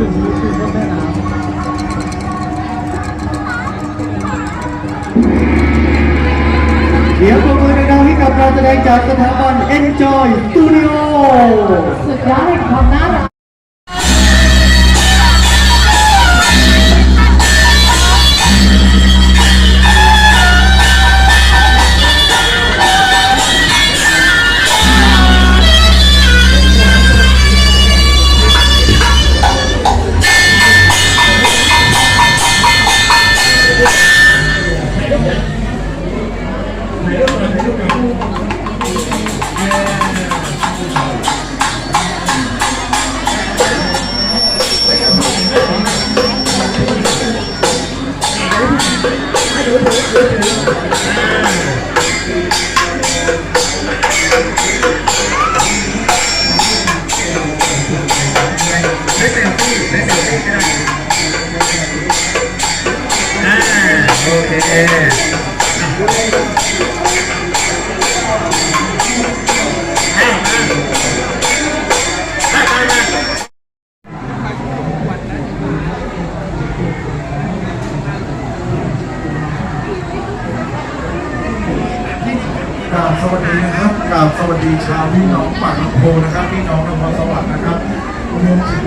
ถึงถึงแม่น้ำเดี๋ยวประมือดังให้กับการแสดงจากสถาบัน Enjoy Studio สุดยอดความน่ารัก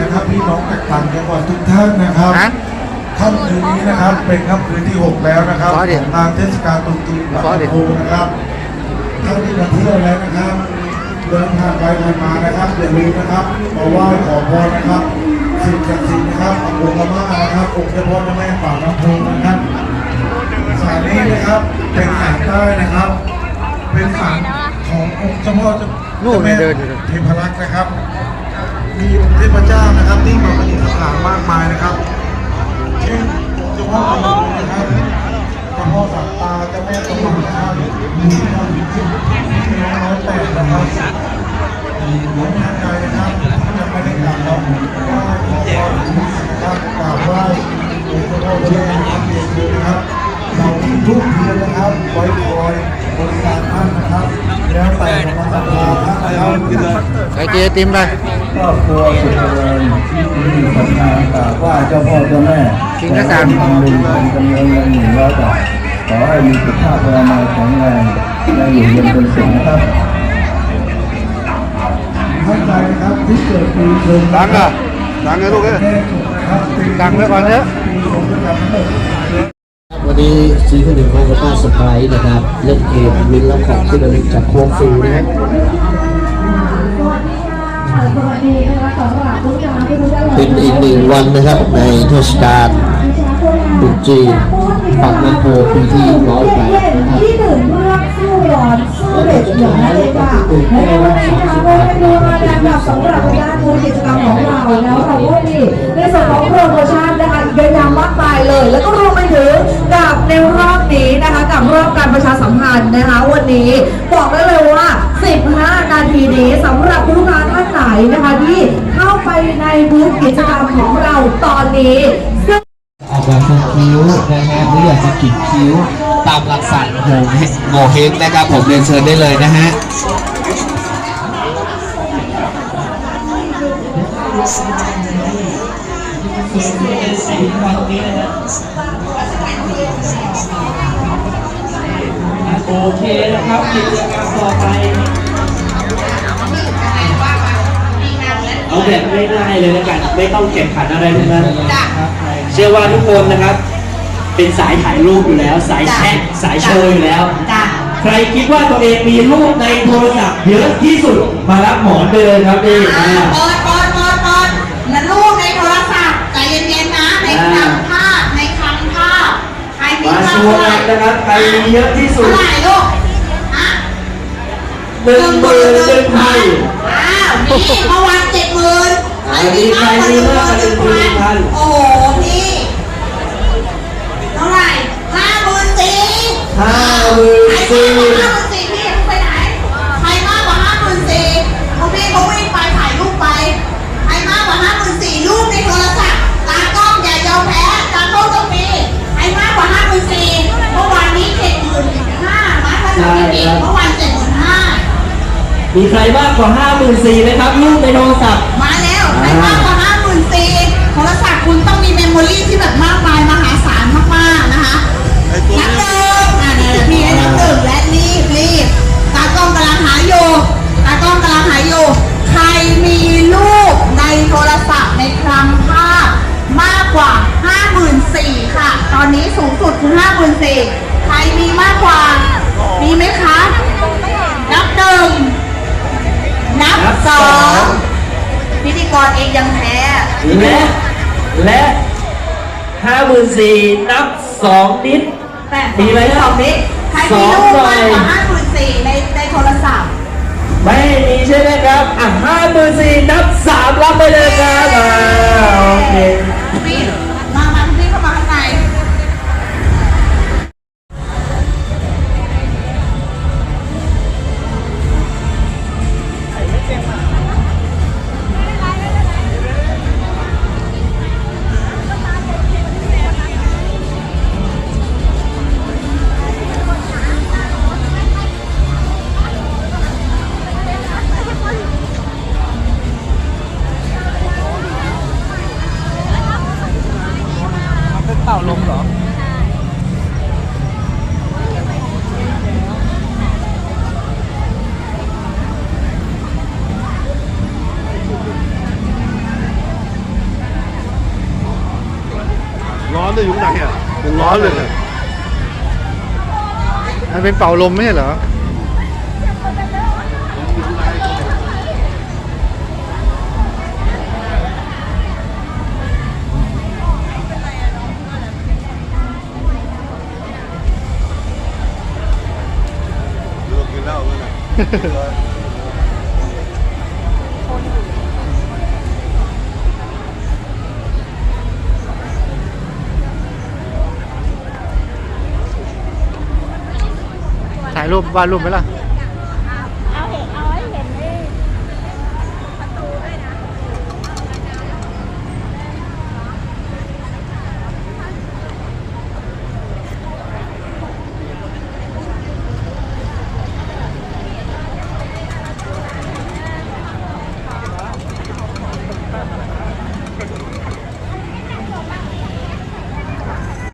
นะครับพี่น้องจากต่างจังหวัดทุกท่านนะครับฮะ ค่ำคืนนี้นะครับเป็นค่ำคืนที่ 6 แล้วนะครับขอดิของทางเทศกาลตรุษจีนปากขอดิน้ำโพนะครับท่านที่มาเที่ยวแล้วนะครับเดินทางไปผ่านมานะครับอย่าลืมนะครับมาไหว้ขอพรนะครับสิ่งศักดิ์สิทธิ์นะครับองค์พระม่านะครับองค์เจ้าพ่อเจ้าแม่ปากน้ำโพนะครับสายนี้นะครับเป็นสายใต้นะครับ เป็นสายขององค์เจ้าพ่อเจ้านู่นแม่เดินอยู่เทพรักษ์นะครับ มีองค์เทพเจ้านะครับที่มาปฏิสถานมากมายนะครับเช่นเจ้าพ่อพนมนะครับเจ้าพ่อสัตตาเจ้าแม่สมานนะครับมีน้องมีน้องน้อยแปดนะครับหลวงพ่อใจนะครับยังไม่ได้กราบเราไหว้ขอพรนะครับกราบไหว้องค์เจ้าพ่อเจ้าแม่นะครับเรียนะครับเราทุกเทียนนะครับไว้คอยบริการท่านนะครับแล้วแต่กำลังศรัทธาท่านนะครับไปกินไอติมไป ครอบครัวสุขเจริญที่มีศรัทธากราบไหว้เจ้าพ่อเจ้าแม่กินกระสังทำบุญเป็นจำนวนเงินหนึ่งร้อยบาทขอให้มีสุขภาพพลานาแข็งแรงและอยู่เย็นเป็นสุขนะครับท่านใดนะครับที่เกิดปีชงดังอะดังเลยลูกเอ้ยนะครับปีดังไว้ก่อนเถอะวยกันทั้งหมดวันนี้ซีซั่นหนึ่งของกระต้าสไปร์นะครับ เล่นเกมวินแล้วของที่ระลึกจากโค้งฟรีนะครับ เลยเป็นอีกหนึ่งวันนะครับในเทศกาลตรุษจีนปากน้ำโพปีที่ร้อยแปดนะครับที่หนึ่งเรื่องสู้ร้อนสู้เด็ดอย่างนั้นเลยค่ะและในวันนี้นะคะก็เป็นดูมาแนะนำสำหรับงานมูลกิจกรรมของเราแล้วเราก็มีในส่วนของโปรโมชั่นนะคะเยอะแยะมากมายเลย แล้วก็รวมไปถึงกับในรอบนี้นะคะกับรอบการประชาสัมพันธ์นะคะ วันนี้บอกได้เลยว่า 15 นาทีนี้สำหรับผู้ลูกค้าท่านไหนนะคะที่เข้าไปในบูธกิจกรรมของเราตอนนี้ซึ่งออกแบบทรงคิ้วนะฮะหรืออยากจะขีดคิ้ว ตามหลักศาสตร์โงเฮงโงเฮงนะครับผมเรียนเชิญได้เลยนะฮะโอเคนะครับกิจกรรมต่อไป แบบง่ายๆเลยแล้วกัน ไม่ต้องแข่งขันอะไรทั้งนั้นนะครับเชื่อว่าทุกคนนะครับ เป็นสายถ่ายรูปอยู่แล้ว สายแชะสายโชว์อยู่แล้ว ใครคิดว่าตัวเองมีรูปในโทรศัพท์เยอะที่สุดมารับหมอนไปเลยครับนี่อ่าอ่าเปิดเปิดเปิดเปิดนั่นลูกในโทรศัพท์ใจเย็นๆนะในอ่าคำภาพในคำภาพใครมีมาภาพชัวร์กันนะครับใครมีเยอะที่สุดเท่าไหร่ลูกฮะหนึ่งหมื่นหนึ่งพันอ้าวนี่เมื่อวานเจ็ดหมื่น อ่ามีใครมีมากกว่าหนึ่งหมื่นพันโอ้โหพี่เท่าไหร่ห้าหมื่นสี่ห้าหมื่นใครสี่มากกว่าห้าหมื่นสี่พี่ไปไหนใครมากกว่าห้าหมื่นสี่พวกพี่เขาวิ่งไปถ่ายรูปไปใครมากกว่าห้าหมื่นสี่รูปในโทรศัพท์ตากล้องอย่ายอมแพ้ตากล้องต้องมีใครมากกว่าห้าหมื่นสี่เมื่อวานนี้เจ็ดหมื่นห้ามาถ้าจำไม่ผิดเมื่อวานเจ็ดหมื่นห้ามีใครมากกว่าห้าหมื่นสี่ไหมครับรูปในโทรศัพท์ ไม่มากกว่าห้าหมื่นซีโทรศัพท์คุณต้องมีเมมโมรี่ที่แบบมากมายมหาศาลมากๆนะคะนักเติมอ่าเดี๋ยวพี่ให้นักเติมและรีบรีบตากล้องกำลังหาอยู่ตากล้องกำลังหาอยู่ใครมีรูปในโทรศัพท์ในคลังภาพมากกว่าห้าหมื่นสี่ค่ะ ตอนนี้สูงสุดคือห้าหมื่นสี่ใครมีมากกว่า มีไหมคะ นับหนึ่งนับสอง กรเองยังแพ้และและห้าหมื่นสี่นับสองนิด แต่มีไหมสองนี้ใครมีลูกมากกว่าห้าหมื่นสี่ในในโทรศัพท์ ไม่มีใช่ไหมครับ อะห้าหมื่นสี่นับสามรับไปเลยครับ อนเลยอยู่ข้างในอะมันร้อนเลยอะมันเป็นเป่าลมไม่ใช่เหรอถ่าย รูปวาดรูปไหมล่ะ